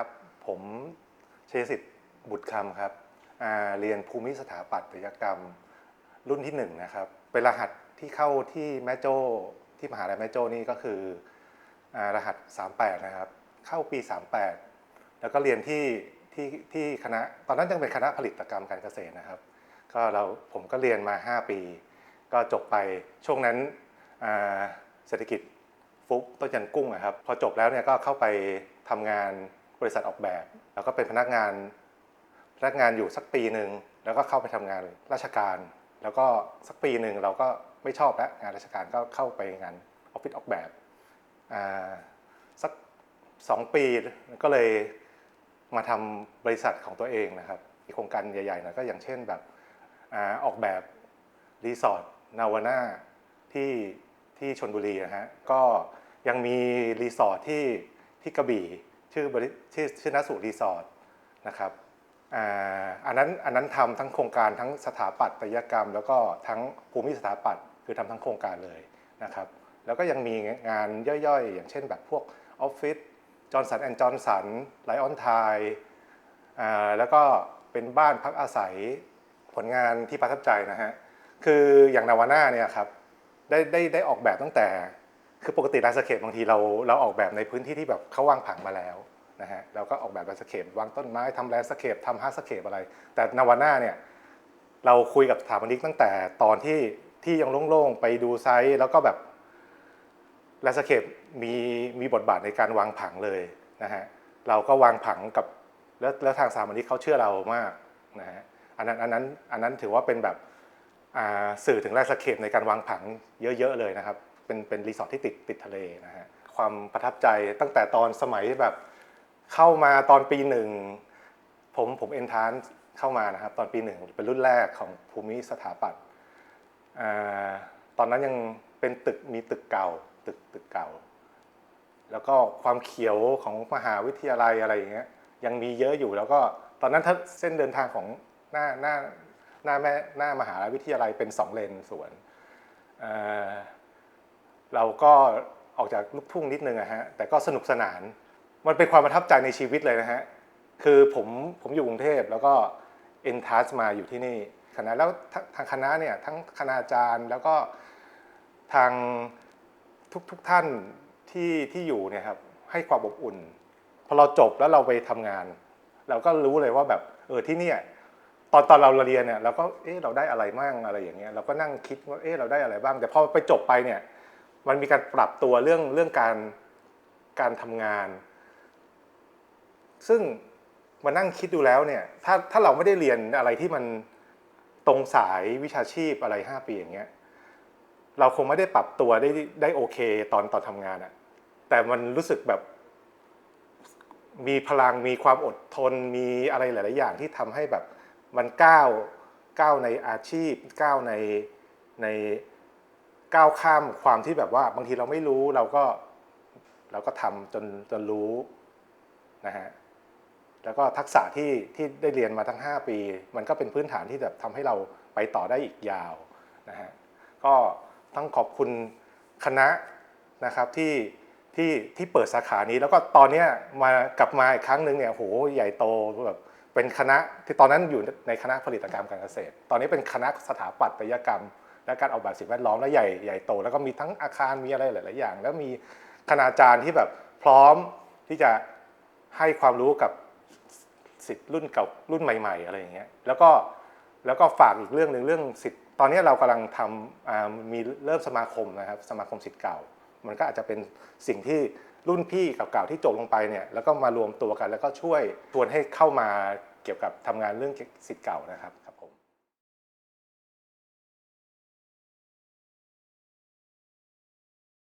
ครับ ผมชัยสิทธิ์บุตรคำครับเรียนภูมิสถาปัตยกรรมรุ่นที่หนึ่งนะครับ เป็นรหัสที่เข้าที่แม่โจ้ที่มหาลัยแม่โจ้นี่ก็คืออรหัส 38 นะครับ เข้าปี 38 แล้วก็เรียนที่ที่ที่คณะตอนนั้นยังเป็นคณะผลิตกรรมการเกษตรนะครับ ก็เราผมก็เรียนมา 5 ปี ก็จบไปช่วงนั้นเศรษฐกิจฟุบต้นยันกุ้งอะครับ พอจบแล้วเนี่ยก็เข้าไปทำงาน บริษัทออกแบบ แล้วก็เป็นพนักงาน พนักงานอยู่สักปีหนึ่งแล้วก็เข้าไปทำงานราชการ แล้วก็สักปีหนึ่งเราก็ไม่ชอบแล้วงานราชการก็เข้าไปงานออฟฟิศออกแบบอ่าสักสองปีก็เลยมาทำบริษัทของตัวเองนะครับมีโครงการใหญ่ๆหนะก็อย่างเช่นแบบอออกแบบรีสอร์ทนาวาน่าที่ที่ชนบุรีนะฮะก็ยังมีรีสอร์ทที่ที่กระบี่ ชื่อบริชื่อชื่อนัสุรีสอร์ทนะครับอ่าอันนั้นอันนั้นทำทั้งโครงการทั้งสถาปัตยกรรม แล้วก็ทั้งภูมิสถาปัตย์คือทำทั้งโครงการเลยนะครับ แล้วก็ยังมีงานย่อยๆ อย่างเช่นแบบพวกออฟฟิศจอร์นสันแอนด์จอร์นสันไลออนไทแล้วก็เป็นบ้านพักอาศัยผลงานที่ประทับใจนะฮะ คืออย่างนาวาน่าเนี่ยครับได้ได้ได้ออกแบบตั้งแต่ คือปกติลายสเคปบางทีเราเราออกแบบในพื้นที่ที่แบบเขาวางผังมาแล้วนะฮะเราก็ออกแบบลายสเคปวางต้นไม้ทำแลนสเคปทำฮาร์สเคปอะไร แต่นาวาน่าเนี่ยเราคุยกับสถาปนิกตั้งแต่ตอนที่ที่ยังโล่งๆไปดูไซต์แล้วก็แบบลายสเคปมีมีบทบาทในการวางผังเลยนะฮะเราก็วางผังกับแล้วแล้วทางสถาปนิกเขาเชื่อเรามากนะฮะอันนั้นอันนั้นอันนั้นถือว่าเป็นแบบอ่าสื่อถึงแลนสเคปในการวางผังเยอะๆเลยนะครับ เป็นเป็นรีสอร์ทที่ติดติดทะเลนะฮะความประทับใจตั้งแต่ตอนสมัยแบบเข้ามาตอนปีหนึ่งผมผมเอนทานเข้ามานะครับตอนปีหนึ่งเป็นรุ่นแรกของภูมิสถาปัตย์ตอนนั้นยังเป็นตึกมีตึกเก่าตึกตึกเก่า แล้วก็ความเขียวของมหาวิทยาลัยอะไรอย่างเงี้ยยังมีเยอะอยู่แล้วก็ตอนนั้นถ้าเส้นเดินทางของหน้าหน้าหน้าแม่หน้ามหาวิทยาลัยเป็นสองเลนสวน เราก็ออกจากลูกทุ่งนิดนึงอะฮะแต่ก็สนุกสนาน มันเป็นความประทับใจในชีวิตเลยนะฮะคือผมผมอยู่กรุงเทพแล้วก็เอนทัสมาอยู่ที่นี่คณะแล้วทางคณะเนี่ยทั้งคณาจารย์แล้วก็ทางทุกทุกท่านที่ที่อยู่เนี่ยครับให้ความอบอุ่นพอเราจบแล้วเราไปทำงาน เราก็รู้เลยว่าแบบเออที่เนี่ยตอนตอนเราเรียนเนี่ยเราก็เออเราได้อะไรมั่งอะไรอย่างเงี้ยเราก็นั่งคิดว่าเออเราได้อะไรบ้าง แต่พอไปจบไปเนี่ย มันมีการปรับตัวเรื่องเรื่องการการทำงาน ซึ่งมานั่งคิดดูแล้วเนี่ยถ้าถ้าเราไม่ได้เรียนอะไรที่มันตรงสายวิชาชีพอะไร 5 ปีอย่างเงี้ยเราคงไม่ได้ปรับตัวได้ได้โอเคตอนตอนทำงานอะแต่มันรู้สึกแบบมีพลังมีความอดทนมีอะไรหลาย ๆ อย่างที่ทำให้แบบมันก้าวก้าวในอาชีพก้าวในใน ก้าวข้ามความที่แบบว่าบางทีเราไม่รู้เราก็เราก็ทำจนจนรู้นะฮะแล้วก็ทักษะที่ที่ได้เรียนมาทั้ง 5 ปี มันก็เป็นพื้นฐานที่แบบทำให้เราไปต่อได้อีกยาวนะฮะก็ต้องขอบคุณคณะนะครับที่ที่ที่เปิดสาขานี้แล้วก็ตอนเนี้ยมากลับมาอีกครั้งหนึ่งเนี่ยโหใหญ่โตแบบเป็นคณะที่ตอนนั้นอยู่ในคณะผลิตกรรมการเกษตร ตอนนี้เป็นคณะสถาปัตยกรรม และการออกแบบสิ่งแวดล้อมและใหญ่ใหญ่โต แล้วก็มีทั้งอาคารมีอะไรหลาย ๆ อย่าง แล้วมีคณาจารย์ที่แบบพร้อมที่จะให้ความรู้กับสิทธิ์รุ่นเก่ารุ่นใหม่ ๆ อะไรอย่างเงี้ยแล้วก็แล้วก็ฝากอีกเรื่องหนึ่งเรื่องสิทธิ์ตอนนี้เรากำลังทำมีเริ่มสมาคมนะครับสมาคมสิทธิ์เก่า มันก็อาจจะเป็นสิ่งที่รุ่นพี่เก่าๆที่จบลงไปเนี่ยแล้วก็มารวมตัวกัน แล้วก็ช่วยชวนให้เข้ามาเกี่ยวกับทำงานเรื่องสิทธิ์เก่านะครับ